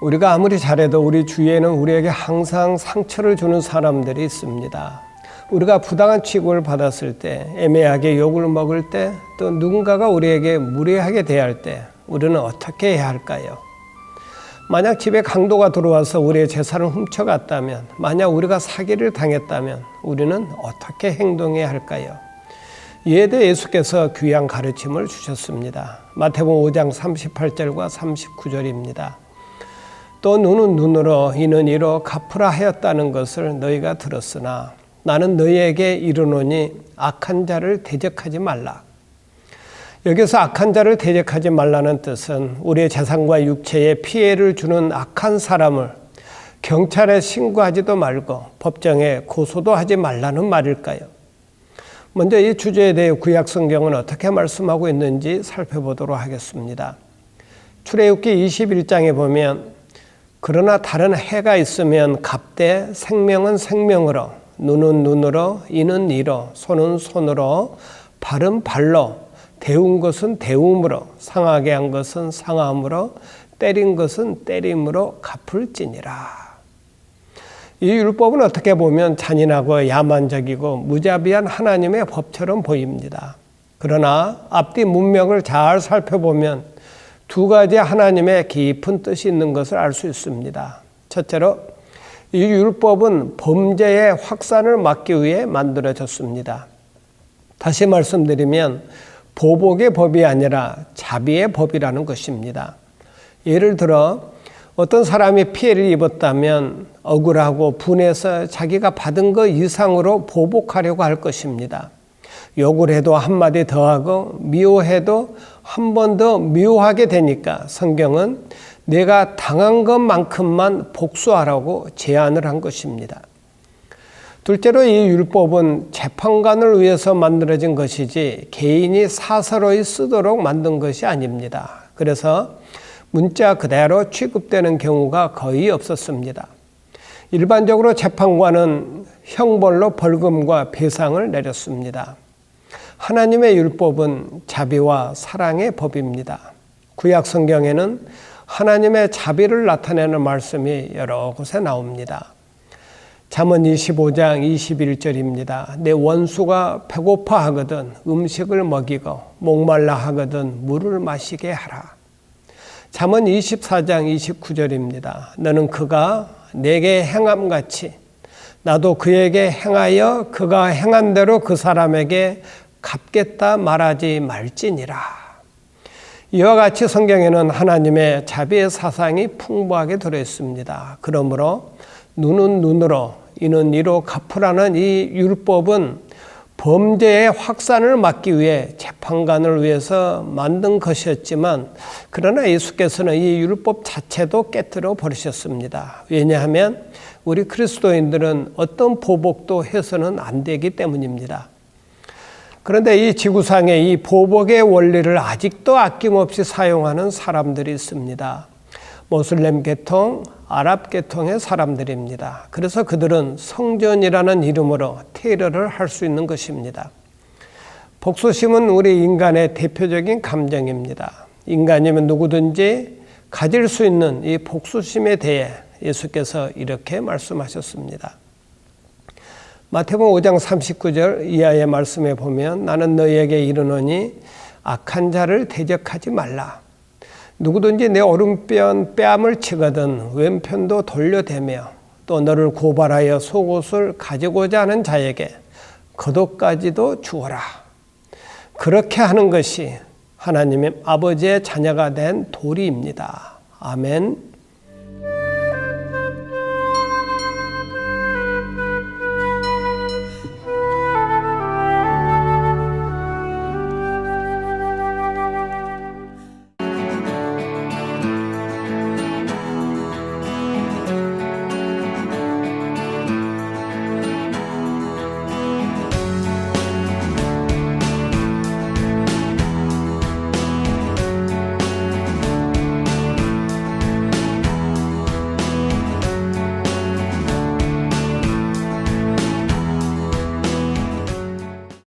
우리가 아무리 잘해도 우리 주위에는 우리에게 항상 상처를 주는 사람들이 있습니다. 우리가 부당한 취급을 받았을 때, 애매하게 욕을 먹을 때, 또 누군가가 우리에게 무례하게 대할 때, 우리는 어떻게 해야 할까요? 만약 집에 강도가 들어와서 우리의 재산을 훔쳐갔다면, 만약 우리가 사기를 당했다면, 우리는 어떻게 행동해야 할까요? 이에 대해 예수께서 귀한 가르침을 주셨습니다. 마태복음 5장 38절과 39절입니다. 또 눈은 눈으로 이는 이로 갚으라 하였다는 것을 너희가 들었으나 나는 너희에게 이르노니 악한 자를 대적하지 말라. 여기서 악한 자를 대적하지 말라는 뜻은 우리의 재산과 육체에 피해를 주는 악한 사람을 경찰에 신고하지도 말고 법정에 고소도 하지 말라는 말일까요? 먼저 이 주제에 대해 구약 성경은 어떻게 말씀하고 있는지 살펴보도록 하겠습니다. 출애굽기 21장에 보면 그러나 다른 해가 있으면 갑대 생명은 생명으로 눈은 눈으로 이는 이로 손은 손으로 발은 발로 데운 것은 데움으로 상하게 한 것은 상함으로 때린 것은 때림으로 갚을지니라. 이 율법은 어떻게 보면 잔인하고 야만적이고 무자비한 하나님의 법처럼 보입니다. 그러나 앞뒤 문명을 잘 살펴보면 두 가지 하나님의 깊은 뜻이 있는 것을 알 수 있습니다. 첫째로 이 율법은 범죄의 확산을 막기 위해 만들어졌습니다. 다시 말씀드리면 보복의 법이 아니라 자비의 법이라는 것입니다. 예를 들어 어떤 사람이 피해를 입었다면 억울하고 분해서 자기가 받은 것 이상으로 보복하려고 할 것입니다. 욕을 해도 한마디 더 하고 미워해도 한 번 더 미워하게 되니까 성경은 내가 당한 것만큼만 복수하라고 제안을 한 것입니다. 둘째로 이 율법은 재판관을 위해서 만들어진 것이지 개인이 사서로이 쓰도록 만든 것이 아닙니다. 그래서 문자 그대로 취급되는 경우가 거의 없었습니다. 일반적으로 재판관은 형벌로 벌금과 배상을 내렸습니다. 하나님의 율법은 자비와 사랑의 법입니다. 구약 성경에는 하나님의 자비를 나타내는 말씀이 여러 곳에 나옵니다. 잠언 25장 21절입니다. 내 원수가 배고파 하거든 음식을 먹이고 목말라 하거든 물을 마시게 하라. 잠언 24장 29절입니다. 너는 그가 내게 행함 같이 나도 그에게 행하여 그가 행한 대로 그 사람에게 갚겠다 말하지 말지니라. 이와 같이 성경에는 하나님의 자비의 사상이 풍부하게 들어 있습니다. 그러므로 눈은 눈으로 이는 이로 갚으라는 이 율법은 범죄의 확산을 막기 위해 재판관을 위해서 만든 것이었지만 그러나 예수께서는 이 율법 자체도 깨뜨려 버리셨습니다. 왜냐하면 우리 그리스도인들은 어떤 보복도 해서는 안 되기 때문입니다. 그런데 이 지구상에 이 보복의 원리를 아직도 아낌없이 사용하는 사람들이 있습니다. 모슬렘 계통, 아랍 계통의 사람들입니다. 그래서 그들은 성전이라는 이름으로 테러를 할 수 있는 것입니다. 복수심은 우리 인간의 대표적인 감정입니다. 인간이면 누구든지 가질 수 있는 이 복수심에 대해 예수께서 이렇게 말씀하셨습니다. 마태복음 5장 39절 이하의 말씀에 보면 나는 너희에게 이르노니 악한 자를 대적하지 말라. 누구든지 내 오른편 뺨을 치거든 왼편도 돌려대며 또 너를 고발하여 속옷을 가지고자 하는 자에게 겉옷까지도 주어라. 그렇게 하는 것이 하나님의 아버지의 자녀가 된 도리입니다. 아멘.